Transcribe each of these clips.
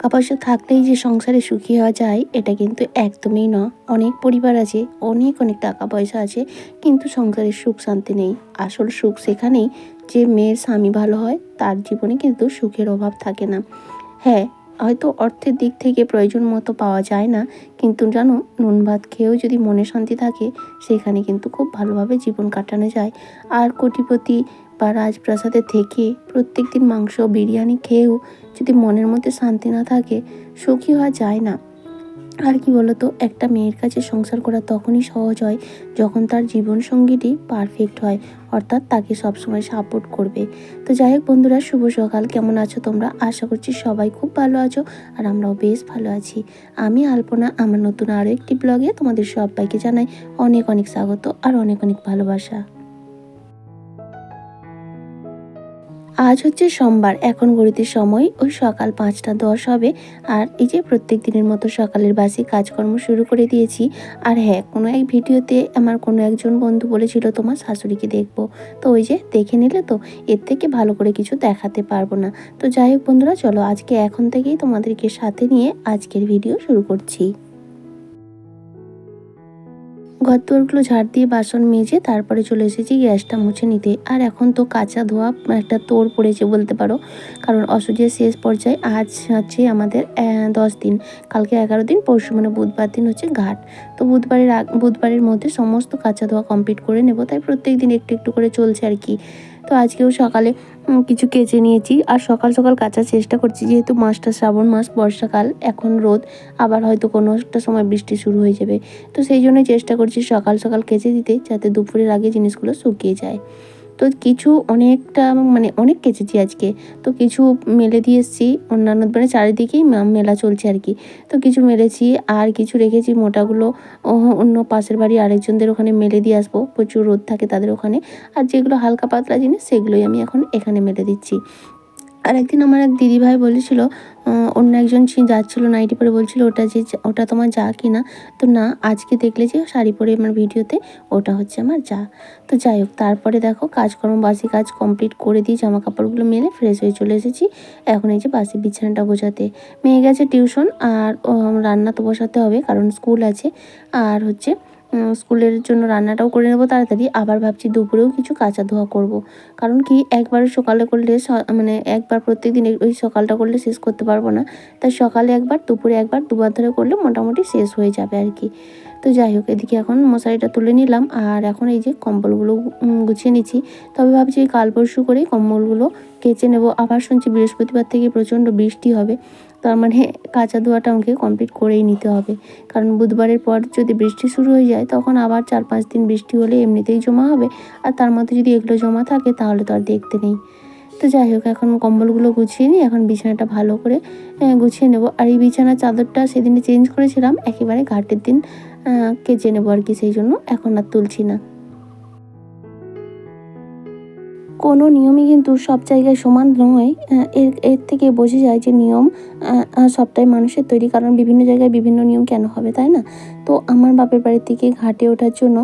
টাকা পয়সা থাকলেই যে সংসারে সুখী হওয়া যায়, এটা কিন্তু একদমই না। অনেক পরিবার আছে, অনেক অনেক টাকা পয়সা আছে, কিন্তু সংসারে সুখ শান্তি নেই। আসল সুখ সেখানেই যে মেয়ের স্বামী ভালো হয়, তার জীবনে কিন্তু সুখের অভাব থাকে না। হ্যাঁ হয়তো অর্থের দিক থেকে প্রয়োজন মতো পাওয়া যায় না, কিন্তু জানো, নুন ভাত খেয়েও যদি মনে শান্তি থাকে, সেখানে কিন্তু খুব ভালোভাবে জীবন কাটানো যায়। আর কোটিপতি বা রাজপ্রাসাদে থেকে প্রত্যেক দিন মাংস বিরিয়ানি খেয়েও যদি মনের মধ্যে শান্তি না থাকে, সুখী হওয়া যায় না। আর কি বলতো, একটা মেয়ের কাছে সংসার করা তখনই সহজ হয় যখন তার জীবনসঙ্গীটি পারফেক্ট হয়, অর্থাৎ তাকে সবসময় সাপোর্ট করবে। তো যাই হোক বন্ধুরা, শুভ সকাল। কেমন আছো তোমরা? আশা করছি সবাই খুব ভালো আছো আর আমরাও বেশ ভালো আছি। আমি আলপনা, আমার নতুন আরও একটি ব্লগে তোমাদের সবাইকে জানাই অনেক অনেক স্বাগত আর অনেক অনেক ভালোবাসা। আজ হচ্ছে সোমবার, এখন ঘড়িতে সময় ওই সকাল পাঁচটা দশ হবে। আর এই যে প্রত্যেক দিনের মতো সকালের বাসে কাজকর্ম শুরু করে দিয়েছি। আর হ্যাঁ কোনো এক ভিডিওতে আমার কোনো একজন বন্ধু বলেছিল, তোমার শাশুড়িকে দেখব। তো ওই যে দেখে নিলে তো এর থেকে ভালো করে কিছু দেখাতে পারব না। তো যাই হোক বন্ধুরা, চলো আজকে এখন থেকেই তোমাদেরকে সাথে নিয়ে আজকের ভিডিও শুরু করছি। ঘরদোরগুলো ঝাড় দিয়ে বাসন মেজে তারপরে চলে এসেছি গ্যাসটা মুছে নিতে। আর এখন তো কাঁচা ধোয়া, একটা তোর পড়েছে বলতে পারো, কারণ অসুজের শেষ পর্যায়ে আজ হচ্ছে আমাদের দশ দিন। কালকে এগারো দিন, পরশু মানে বুধবার দিন হচ্ছে ঘাট। তো বুধবারের বুধবারের মধ্যে সমস্ত কাঁচা ধোয়া কমপ্লিট করে নেব। তাই প্রত্যেক দিন একটু একটু করে চলছে আর কি। তো আজকেও সকালে কিছু কেচে নিয়েছি। আর সকাল সকাল কাচার চেষ্টা করছি, যেহেতু মাসটা শ্রাবণ মাস, বর্ষাকাল, এখন রোদ, আবার হয়তো কোনো একটা সময় বৃষ্টি শুরু হয়ে যাবে। তো সেই জন্য চেষ্টা করছি সকাল সকাল কেচে দিতে, যাতে দুপুরের আগে জিনিসগুলো শুকিয়ে যায়। তো কিছু অনেকটা মানে অনেক কেচেছি আজকে। তো কিছু মেলে দিয়ে এসেছি, অন্যান্য মানে চারিদিকেই মেলা চলছে আর কি। তো কিছু মেলেছি, আর কিছু রেখেছি মোটাগুলো। অন্য পাশের বাড়ি আরেকজনদের ওখানে মেলে দিয়ে আসব। প্রচুর রোদ থাকে তাদের ওখানে। আর যেগুলো হালকা পাতলা জিনিস, সেগুলোই আমি এখন এখানে মেলে দিচ্ছি। আর একদিন আমার এক দিদিভাই বলেছিল অন্য একজন যাচ্ছিল নাইটি পরে, বলছিল ওটা যে ওটা তোমার যা কি না তো না, আজকে দেখলে যে, শাড়ি পরে আমার ভিডিওতে ওটা হচ্ছে আমার যা। তো যাই হোক, তারপরে দেখো, কাজকর্ম বাসি কাজ কমপ্লিট করে দিয়ে জামা কাপড়গুলো মেলে ফ্রেশ হয়ে চলে এসেছি। এখন এই যে বাসি বিছানাটা বোঝাতে মেয়ে গেছে টিউশন আর রান্না তো বসাতে হবে কারণ স্কুল আছে। আর হচ্ছে স্কুলের জন্য রান্নাটাও করে নেব তাড়াতাড়ি। আবার ভাবছি দুপুরেও কিছু কাঁচা ধোয়া করব। কারণ কি, একবার সকালে করলে মানে একবার প্রত্যেক দিন ওই সকালটা করলে শেষ করতে পারব না। তাই সকালে একবার, দুপুরে একবার, দুবার ধরে করলে মোটামুটি শেষ হয়ে যাবে আর কি। তো যাই হোক, এদিকে এখন মশারিটা তুলে নিলাম। আর এখন এই যে কম্বলগুলো গুছিয়ে নিচ্ছি। তবে ভাবছি কাল পরশু করেই কম্বলগুলো কেচে নেব। আবার শুনছি বৃহস্পতিবার থেকে প্রচণ্ড বৃষ্টি হবে। তার মানে কাঁচা ধোয়াটা আমাকে কমপ্লিট করেই নিতে হবে। কারণ বুধবারের পর যদি বৃষ্টি শুরু হয়ে যায়, তখন আবার চার পাঁচ দিন বৃষ্টি হলে এমনিতেই জমা হবে। আর তার মধ্যে যদি এগুলো জমা থাকে, তাহলে তো আর দেখতে নেই। তো যাই হোক, এখন কম্বলগুলো গুছিয়ে নিই এখন বিছানাটা ভালো করে গুছিয়ে নেব। আর এই বিছানার চাদরটা সেদিনে চেঞ্জ করেছিলাম। একেবারে ঘাটের দিন কেচে নেব আর কি সেই জন্য? এখন আর তুলছি না। কোনো নিয়মই কিন্তু সব জায়গায় সমান নয়। এর এর থেকে বোঝা যায় যে নিয়ম সবটাই মানুষের তৈরি, কারণ বিভিন্ন জায়গায় বিভিন্ন নিয়ম কেন হবে, তাই না? তো আমার বাপের বাড়ি থেকে ঘাটে ওঠার জন্য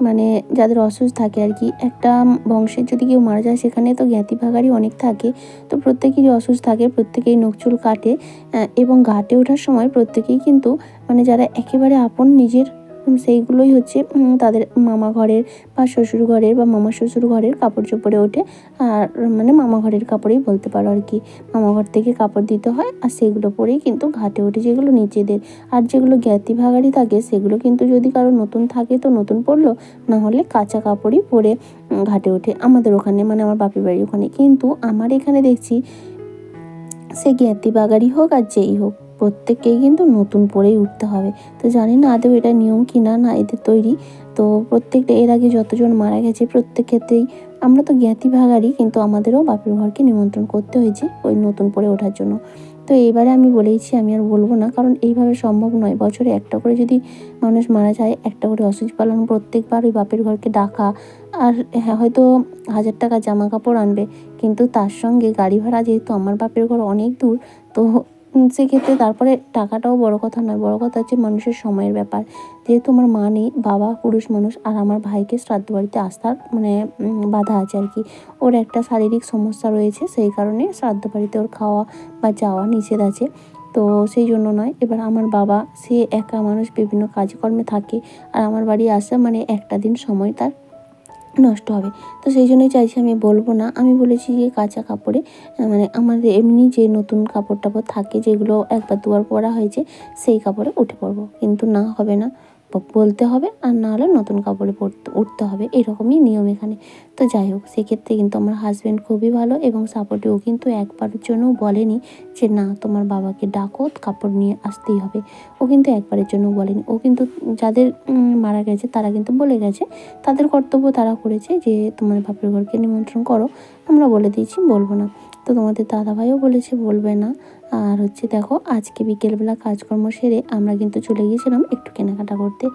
মানে যাদের অসুস্থ থাকে আর কি, একটা বংশের যদি কেউ মারা যায়, সেখানে তো জ্ঞাতি ভাগারই অনেক থাকে। তো প্রত্যেকেরই অসুস্থ থাকে প্রত্যেকেই নখচুল কাটে এবং ঘাটে ওঠার সময় প্রত্যেকেই কিন্তু মানে যারা একেবারে আপন নিজের সেইগুলোই হচ্ছে তাদের মামা ঘরের বা শ্বশুর ঘরের বা মামা শ্বশুর ঘরের কাপড় চোপড়ে ওঠে। আর মানে মামা ঘরের কাপড়েই বলতে পারো আর কি। মামা ঘর থেকে কাপড় দিতে হয় আর সেগুলো পরেই কিন্তু ঘাটে ওঠে যেগুলো নিজেদের। আর যেগুলো জ্ঞাতি ভাগাড়ি থাকে, সেগুলো কিন্তু যদি কারও নতুন থাকে তো নতুন পরলো, না হলে কাঁচা কাপড়ই পরে ঘাটে ওঠে। আমাদের ওখানে মানে আমার বাপের বাড়ির ওখানে। কিন্তু আমার এখানে দেখছি, সে জ্ঞাতি বাগাড়ি হোক আর যেই হোক প্রত্যেককেই কিন্তু নতুন পরেই উঠতে হবে। তো জানি না আদৌ এটা নিয়ম কি না না এদের তৈরি। তো প্রত্যেকটা, এর আগে যতজন মারা গেছে, প্রত্যেক ক্ষেত্রেই আমরা তো জ্ঞাতি ভাগারই কিন্তু আমাদেরও বাপের ঘরকে নিমন্ত্রণ করতে হয়েছে ওই নতুন পরে ওঠার জন্য। তো এইবারে আমি বলেইছি, আমি আর বলব না, কারণ এইভাবে সম্ভব নয়। বছরে একটা করে যদি মানুষ মারা যায়, একটা করে অসুচ পালন প্রত্যেকবার ওই বাপের ঘরকে ডাকা, আর হ্যাঁ হয়তো হাজার টাকা জামা কাপড় আনবে, কিন্তু তার সঙ্গে গাড়ি ভাড়া যেহেতু আমার বাপের ঘর অনেক দূর, তো সেক্ষেত্রে তারপরে টাকাটাও বড় কথা নয়, বড় কথা হচ্ছে মানুষের সময়ের ব্যাপার। যেহেতু আমার মা নেই, বাবা পুরুষ মানুষ, আর আমার ভাইকে শ্রাদ্ধ বাড়িতে আসার মানে বাধা আছে আর কি। ওর একটা শারীরিক সমস্যা রয়েছে, সেই কারণে শ্রাদ্ধ বাড়িতে ওর খাওয়া বা যাওয়া নিষেধ আছে। তো সেই জন্য নয়, এবার আমার বাবা, সে একা মানুষ বিভিন্ন কাজকর্মে থাকে, আর আমার বাড়ি আসা মানে একটা দিন সময় তার নষ্ট হবে। তো সেই জন্যই চাইছি আমি বলব না। আমি বলেছি যে কাঁচা কাপড়ে মানে আমাদের এমনি যে নতুন কাপড় টাপড় থাকে যেগুলো একবার দুবার পরা হয়েছে, সেই কাপড়ে উঠে পড়ব কিন্তু না, হবে না। বলতে হবে আর না হলে নতুন কাপড়ে পরতে উঠতে হবে। এরকমই নিয়ম এখানে। তো যাই হোক, সেক্ষেত্রে কিন্তু আমার হাজব্যান্ড খুবই ভালো এবং সাপোর্টিভ ও কিন্তু একবারের জন্যও বলেনি যে না, তোমার বাবাকে ডাকো, কাপড় নিয়ে আসতেই হবে। ও কিন্তু একবারের জন্য বলেনি। ও কিন্তু যাদের মারা গেছে তারা কিন্তু বলে গেছে। তাদের কর্তব্য তারা করেছে যে, তোমার বাপের ঘরকে নিমন্ত্রণ করো। আমরা বলে দিয়েছি, বলব না। তো তোমাদের দাদাভাইও বলেছে, বলবে না। আর হচ্ছে দেখো, আজকে বিকেলবেলা কাজকর্ম সেরে আমরা কিন্তু চলে গিয়েছিলাম একটু কেনাকাটা করতে।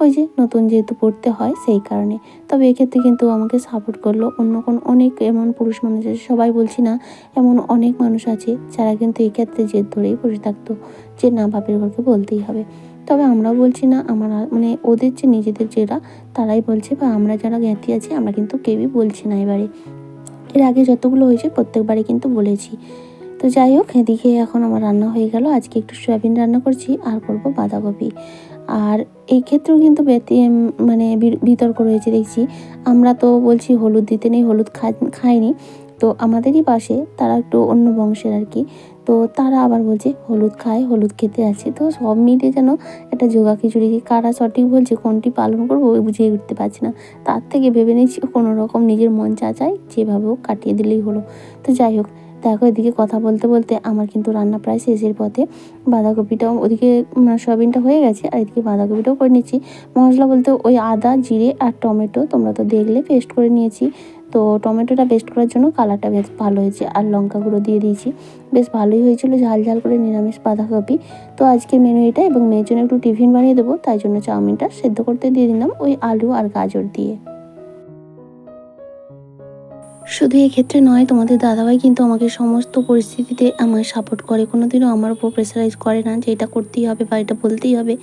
ওই যে নতুন যেহেতু পড়তে হয় সেই কারণে। তবে এক্ষেত্রে কিন্তু আমাকে সাপোর্ট করল। অন্য কোন, অনেক এমন পুরুষ মানুষ আছে, সবাই বলছি না, এমন অনেক মানুষ আছে যারা কিন্তু এই ক্ষেত্রে জেদ ধরেই বসে থাকতো যে না, বাপের ঘরকে বলতেই হবে। তবে আমরাও বলছি না, আমার মানে ওদের যে নিজেদের যেটা তারাই বলছে বা আমরা যারা জ্ঞাতি আছি, আমরা কিন্তু কেউই বলছি না এবারে। এর আগে যতগুলো হয়েছে প্রত্যেকবারে কিন্তু বলেছি। তো যাই হোক, এদিকে এখন আমার রান্না হয়ে গেল। আজকে একটু সয়াবিন রান্না করছি, আর করব বাঁধাকপি। আর এই ক্ষেত্রেও কিন্তু মানে বিতর্ক রয়েছে দেখছি। আমরা তো বলছি হলুদ দিতে নেই, হলুদ খাইনি। তো আমাদেরই পাশে তারা একটু অন্য বংশের আর কি। তো তারা আবার বলছে, হলুদ খায়, হলুদ খেতে আছে। তো সব মিলে যেন একটা যোগা খিচুড়ি কারা সঠিক বলছে, কোনটি পালন করব বুঝিয়ে উঠতে পারছি না। তার থেকে ভেবে নিয়েছি কোনো রকম নিজের মন চাচায় যেভাবে হোক কাটিয়ে দিলেই হলো। তো যাই হোক, দেখো এদিকে কথা বলতে বলতে আমার কিন্তু রান্না প্রায় শেষের পথে। বাঁধাকপিটাও ওদিকে সয়াবিনটা হয়ে গেছে আর এদিকে বাঁধাকপিটাও করে নিচ্ছি। মশলা বলতে ওই আদা, জিরে আর টমেটো তোমরা তো দেখলে পেস্ট করে নিয়েছি। তো টমেটোটা পেস্ট করার জন্য কালারটা বেশ ভালো হয়েছে আর লঙ্কা গুঁড়ো দিয়ে দিয়েছি। বেশ ভালোই হয়েছিল, ঝাল ঝাল করে নিরামিষ বাঁধাকপি। তো আজকে মেনু এটা এবং মেয়ের জন্য একটু টিফিন বানিয়ে দেবো, তাই জন্য চাউমিনটা সেদ্ধ করতে দিয়ে দিলাম ওই আলু আর গাজর দিয়ে। শুধু এক্ষেত্রে নয়, তোমাদের দাদাভাই কিন্তু আমাকে সমস্ত পরিস্থিতিতে আমার সাপোর্ট করে। কোনো দিনও আমার উপর প্রেশারাইজ করে না যে এটা করতেই হবে বা এটা বলতেই হবে।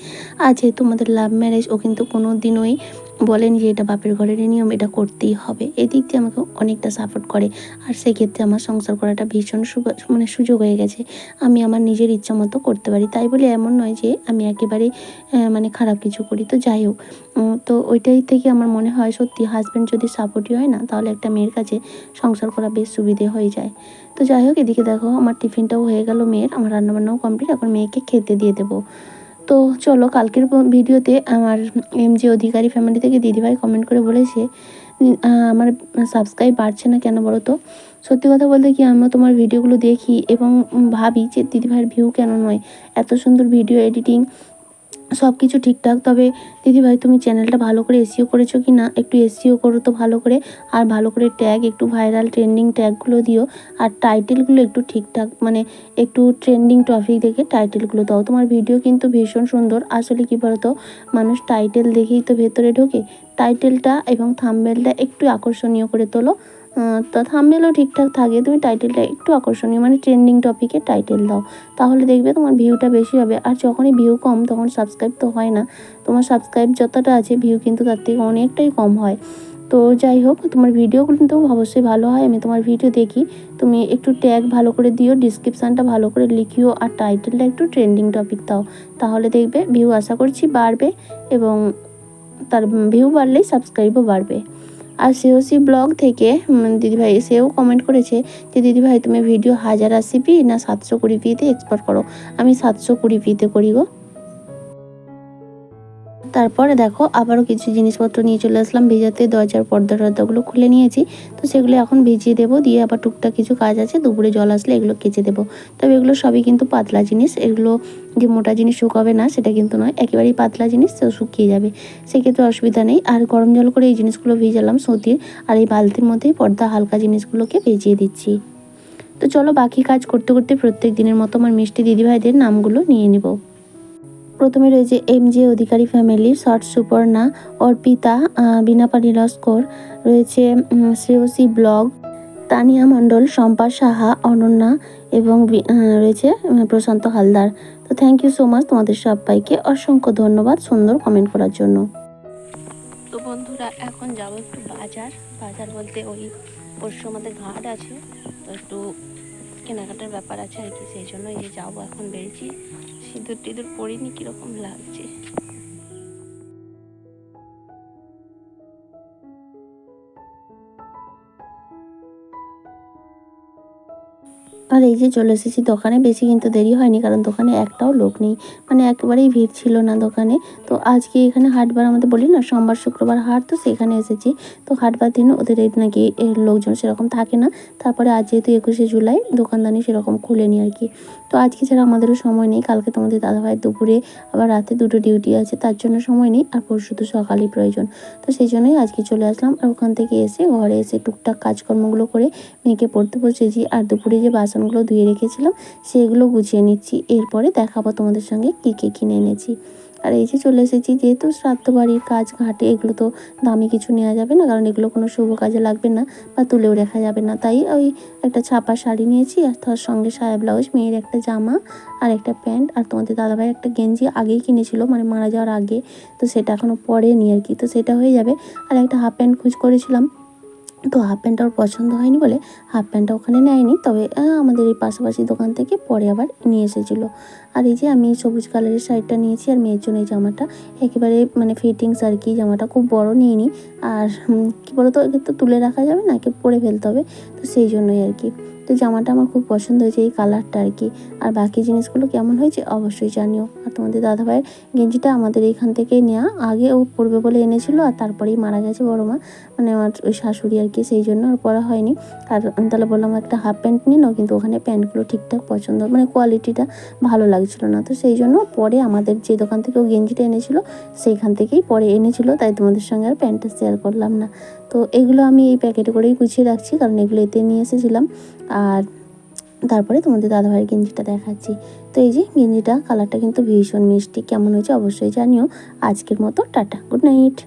আর যেহেতু আমাদের লাভ ম্যারেজ ও কিন্তু কোনো দিনই বলেন যে এটা বাপের ঘরের নিয়ম এটা করতেই হবে। এদিক দিয়ে আমাকে অনেকটা সাপোর্ট করে। আর সেক্ষেত্রে আমার সংসার করাটা ভীষণ মানে সুযোগ হয়ে গেছে। আমি আমার নিজের ইচ্ছা মতো করতে পারি। তাই বলে এমন নয় যে আমি একেবারেই আহ, মানে খারাপ কিছু করি। তো যাই হোক তো ওইটাই থেকে আমার মনে হয় সত্যি হাজব্যান্ড যদি সাপোর্টই হয় না তাহলে একটা মেয়ের কাছে সংসার করা বেশ সুবিধে হয়ে যায়। তো যাই হোক এদিকে দেখো আমার টিফিনটাও হয়ে গেল মেয়ের। আমার রান্নাবান্নাও কমপ্লিট এখন মেয়েকে খেতে দিয়ে দেবো। তো চলো, কালকের ভিডিওতে আমার এম যে অধিকারী ফ্যামিলি থেকে দিদিভাই কমেন্ট করে বলেছে আমার সাবস্ক্রাইব বাড়ছে না কেন বলো তো? সত্যি কথা বলতে কি আমরা তোমার ভিডিওগুলো দেখি এবং ভাবি যে দিদিভাইয়ের ভিউ কেন নয়? এত সুন্দর ভিডিও এডিটিং সব কিছু ঠিকঠাক। তবে দিদিভাই, তুমি চ্যানেলটা ভালো করে এসিও করেছ কি না? একটু এসিও করো তো ভালো করে। আর ভালো করে ট্যাগ একটু ভাইরাল ট্রেন্ডিং ট্যাগগুলো দিও। আর টাইটেলগুলো একটু ঠিকঠাক মানে একটু ট্রেন্ডিং টপিক দেখে টাইটেলগুলো দাও। তোমার ভিডিও কিন্তু ভীষণ সুন্দর। আসলে কি বলতো, মানুষ টাইটেল দেখেই তো ভেতরে ঢোকে। টাইটেলটা এবং থাম্বেলটা একটু আকর্ষণীয় করে তোলো। তো থাম্বেলও ঠিকঠাক থাকে। তুমি টাইটেলটা একটু আকর্ষণীয় মানে ট্রেন্ডিং টপিকে টাইটেল দাও। তাহলে দেখবে তোমার ভিউটা বেশি হবে। আর যখনই ভিউ কম, তখন সাবস্ক্রাইব তো হয় না। তোমার সাবস্ক্রাইব যতটা আছে ভিউ কিন্তু তার থেকে অনেকটাই কম হয়। তো যাই হোক, তোমার ভিডিওগুলো কিন্তু অবশ্যই ভালো হয়। আমি তোমার ভিডিও দেখি। তুমি একটু ট্যাগ ভালো করে দিও ডিসক্রিপশানটা ভালো করে লিখিও, আর টাইটেলটা একটু ট্রেন্ডিং টপিক দাও। তাহলে দেখবে ভিউ আশা করছি বাড়বে এবং তার ভিউ বাড়লেই সাবস্ক্রাইবও বাড়বে। আর সিওসি ব্লগ থেকে দিদিভাই সেও কমেন্ট করেছে যে দিদিভাই তুমি ভিডিও হাজার আশি পি না সাতশো কুড়ি পিতে এক্সপোর্ট করো? আমি সাতশো কুড়ি পিতে করি গো। তারপরে দেখো আবারও কিছু জিনিসপত্র নিয়ে চলে আসলাম। ভেজাতে দরজার পর্দা টর্দাগুলো খুলে নিয়েছি। তো সেগুলো এখন ভিজিয়ে দেবো। দিয়ে আবার টুকটাক কিছু কাজ আছে। দুপুরে জল আসলে এগুলো কেচে দেবো। তবে এগুলো সবই কিন্তু পাতলা জিনিস। এগুলো যে মোটা জিনিস শুকাবে না, সেটা কিন্তু নয়। একেবারেই পাতলা জিনিস, তো শুকিয়ে যাবে। সেক্ষেত্রে অসুবিধা নেই। আর গরম জল করে এই জিনিসগুলো ভিজালাম সতীর আর এই বালতির মধ্যেই পর্দা হালকা জিনিসগুলোকে ভিজিয়ে দিচ্ছি। তো চলো বাকি কাজ করতে করতে প্রত্যেক দিনের মতো আমার মিষ্টি দিদিভাইদের নামগুলো নিয়ে নেব। প্রথমে রয়েছে এম জে অধিকারী ফ্যামিলির শর্ট সুপর্ণা অর্পিতা বিনাপানি লস্কর রয়েছে শ্রেয়সী ব্লগ, তানিয়া মণ্ডল, শম্পা সাহা, অনন্যা এবং রয়েছে প্রশান্ত হালদার। তো থ্যাংক ইউ সো মাচ তোমাদের সবাইকে। অসংখ্য ধন্যবাদ সুন্দর কমেন্ট করার জন্য। তো বন্ধুরা, এখন যাব একটু বাজার। বাজার বলতে ওই পরশু আমাদের ঘাট আছে, তো একটু কেনাকাটার ব্যাপার আছে আর কি, সেই জন্য এই যে যাব এখন বেরিয়েছি। সিঁদুর টিঁদুর পরিনি, কীরকম লাগছে? আর এই যে চলে এসেছি দোকানে, বেশি কিন্তু দেরি হয়নি কারণ দোকানে একটাও লোক নেই। মানে একেবারেই ভিড় ছিল না দোকানে। তো আজকে এখানে হাটবার আমাদের বলি না, সোমবার, শুক্রবার হাট তো সেখানে এসেছি। তো হাটবার দিন ওদের এই নাকি লোকজন সেরকম থাকে না। তারপরে আজ যেহেতু একুশে জুলাই, দোকানদানি সেরকম খুলেনি আর কি। তো আজকে ছাড়া আমাদেরও সময় নেই। কালকে তোমাদের দাদাভাই দুপুরে আবার রাতে দুটো ডিউটি আছে, তার জন্য সময় নেই আর পরশু তো সকালই প্রয়োজন। তো সেই জন্যই আজকে চলে আসলাম আর ওখান থেকে এসে ঘরে এসে টুকটাক কাজকর্মগুলো করে মেয়েকে পড়তে বসেছি আর দুপুরে যে বাসনগুলো ধুয়ে রেখেছিলাম, সেগুলো গুছিয়ে নিচ্ছি। এরপরে দেখাবো তোমাদের সঙ্গে কী কী কিনে এনেছি। আর এই যে চলে এসেছি, যেহেতু শ্রাদ্ধ বাড়ির কাজ, ঘাটে এগুলো তো দামি কিছু নেওয়া যাবে না, কারণ এগুলো কোনো শুভ কাজে লাগবে না বা তুলেও রাখা যাবে না। তাই ওই একটা ছাপা শাড়ি নিয়েছি আর তার সঙ্গে সায়া ব্লাউজ, মেয়ের একটা জামা আর একটা প্যান্ট। আর তোমাদের দাদাভাই একটা গেঞ্জি আগেই কিনেছিল মানে মারা যাওয়ার আগে, তো সেটা এখনও পরেনি আর কি। তো সেটা হয়ে যাবে। আর একটা হাফ প্যান্ট খুঁজ করেছিলাম, তো হাফ প্যান্টটা ওর পছন্দ হয়নি বলে হাফ প্যান্টটা ওখানে নেয়নি, তবে আমাদের এই পাশাপাশি দোকান থেকে পরে আবার নিয়ে এসেছিল। আর এই যে আমি সবুজ কালারের শাড়িটা নিয়েছি আর মেয়ের জন্য এই জামাটা, একেবারে মানে ফিটিংস আর কি, জামাটা খুব বড় নিইনি। আর কী বলতো, একে তো তুলে রাখা যাবে না, একে পরে ফেলতে হবে। তো সেই জন্যই আর কি। তো জামাটা আমার খুব পছন্দ হয়েছে এই কালারটা আর কি। আর বাকি জিনিসগুলো কেমন হয়েছে অবশ্যই জানিও। আর তোমাদের দাদাভাইয়ের গেঞ্জিটা আমাদের এইখান থেকেই নেওয়া আগে ও পরবে বলে এনেছিল আর তারপরেই মারা গেছে বড় মা। মানে আমার ওই শাশুড়ি আর কি, সেই জন্য আর পরা হয়নি। আর আমি তাহলে বললাম একটা হাফ প্যান্ট নিয়ে নাও, কিন্তু ওখানে প্যান্টগুলো ঠিকঠাক পছন্দ মানে কোয়ালিটিটা ভালো লাগছিল না। তো সেই জন্য পরে আমাদের যে দোকান থেকে ও গেঞ্জিটা এনেছিল, সেইখান থেকেই পরে এনেছিল, তাই তোমাদের সঙ্গে আর প্যান্টটা শেয়ার করলাম না। তো এগুলো আমি এই প্যাকেটে করেই গুছিয়ে রাখছি, কারণ এগুলো এতে নিয়ে এসেছিলাম। আর তারপরে তোমাদের দাদাভাইয়ের গেঞ্জিটা দেখাচ্ছি। তো এই যে গেঞ্জিটা কালারটা কিন্তু ভীষণ মিষ্টি। কেমন হয়েছে অবশ্যই জানিও। আজকের মতো টাটা গুড নাইট